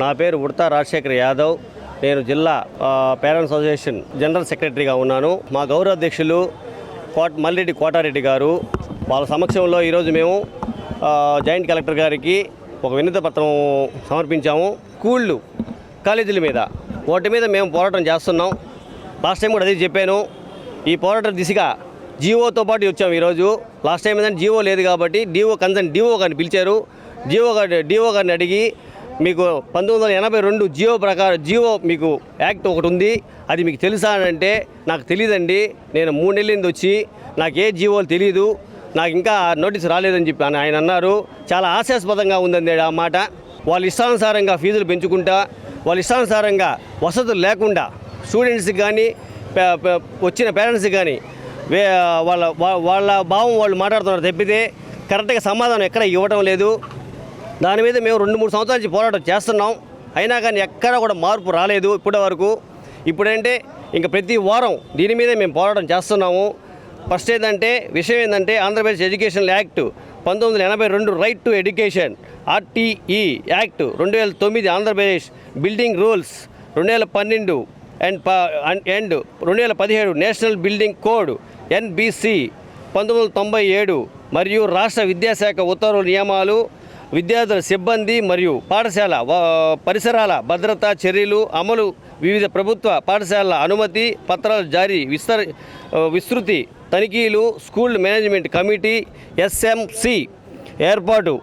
నా పేరు ఉడతా రాజశేఖర్ యాదవ్. నేను జిల్లా పేరెంట్స్ అసోసియేషన్ జనరల్ సెక్రటరీగా ఉన్నాను. మా గౌరవ అధ్యక్షులు కోట మల్రెడ్డి కోటారెడ్డి గారు. వాళ్ళ సమక్షంలో ఈరోజు మేము జాయింట్ కలెక్టర్ గారికి ఒక వినతి పత్రం సమర్పించాము. స్కూళ్ళు కాలేజీల మీద వాటి మీద మేము పోరాటం చేస్తున్నాం. లాస్ట్ టైం కూడా అదే చెప్పాను. ఈ పోరాటం దిశగా జీవోతో పాటు వచ్చాము ఈరోజు. లాస్ట్ టైం ఏంటంటే జీవో లేదు కాబట్టి డిఓ కన్సర్న్ డిఓ గారిని పిలిచారు. డిఓ గారి డిఓ గారిని అడిగి మీకు పంతొమ్మిది వందల ఎనభై రెండు జియో ప్రకారం జియో మీకు యాక్ట్ ఒకటి ఉంది. అది మీకు తెలుసా అంటే నాకు తెలియదండి నేను మూడు నెలలింది వచ్చి నాకు ఏ జియోలు తెలియదు నాకు ఇంకా నోటీస్ రాలేదని చెప్పి ఆయన- ఆయన అన్నారు. చాలా ఆశాస్పదంగా ఉందండి ఆ మాట. వాళ్ళ ఇష్టానుసారంగా ఫీజులు పెంచుకుంటా వాళ్ళ ఇష్టానుసారంగా వసతులు లేకుండా స్టూడెంట్స్కి కానీ వచ్చిన పేరెంట్స్కి కానీ వే వాళ్ళ వాళ్ళ భావం వాళ్ళు మాట్లాడుతున్నారు తప్పితే కరెక్ట్గా సమాధానం ఎక్కడ ఇవ్వడం లేదు. దాని మీద మేము రెండు మూడు సంవత్సరాల నుంచి పోరాటం చేస్తున్నాం. అయినా కానీ ఎక్కడ కూడా మార్పు రాలేదు ఇప్పటి వరకు. ఇప్పుడంటే ఇంకా ప్రతి వారం దీని మీదే మేము పోరాటం చేస్తున్నాము. ఫస్ట్ ఏంటంటే విషయం ఏంటంటే ఆంధ్రప్రదేశ్ ఎడ్యుకేషన్ యాక్ట్ పంతొమ్మిది వందల ఎనభై రెండు right to education RTE act రెండు వేల తొమ్మిది ఆంధ్రప్రదేశ్ బిల్డింగ్ రూల్స్ రెండు వేల పన్నెండు అండ్ ప అండ్ రెండు వేల పదిహేడు నేషనల్ బిల్డింగ్ కోడ్ ఎన్బిసి పంతొమ్మిది వందల తొంభై ఏడు మరియు రాష్ట్ర విద్యాశాఖ ఉత్తర్వుల నియమాలు విద్యార్థుల సిబ్బంది మరియు పాఠశాల పరిసరాల భద్రతా చర్యలు అమలు వివిధ ప్రభుత్వ పాఠశాలల అనుమతి పత్రాల జారీ విస్తర విస్తృతి తనిఖీలు స్కూల్ మేనేజ్మెంట్ కమిటీ ఎస్ఎంసి ఏర్పాటు.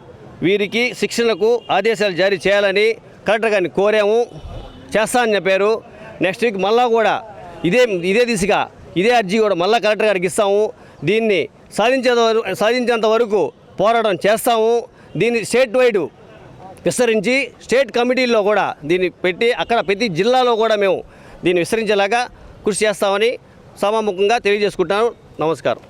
వీరికి శిక్షణకు ఆదేశాలు జారీ చేయాలని కలెక్టర్ గారిని కోరాము. చేస్తానని చెప్పారు. నెక్స్ట్ వీక్ మళ్ళా కూడా ఇదే ఇదే దిశగా ఇదే అర్జీ కూడా మళ్ళా కలెక్టర్ గారికి ఇస్తాము. దీన్ని సాధించేంత వరకు సాధించేంత వరకు పోరాటం చేస్తాము. దీన్ని స్టేట్ వైడ్ విస్తరించి స్టేట్ కమిటీల్లో కూడా దీన్ని పెట్టి అక్కడ ప్రతి జిల్లాలో కూడా మేము దీన్ని విస్తరించేలాగా కృషి చేస్తామని సభాముఖంగా తెలియజేసుకుంటాను నమస్కారం.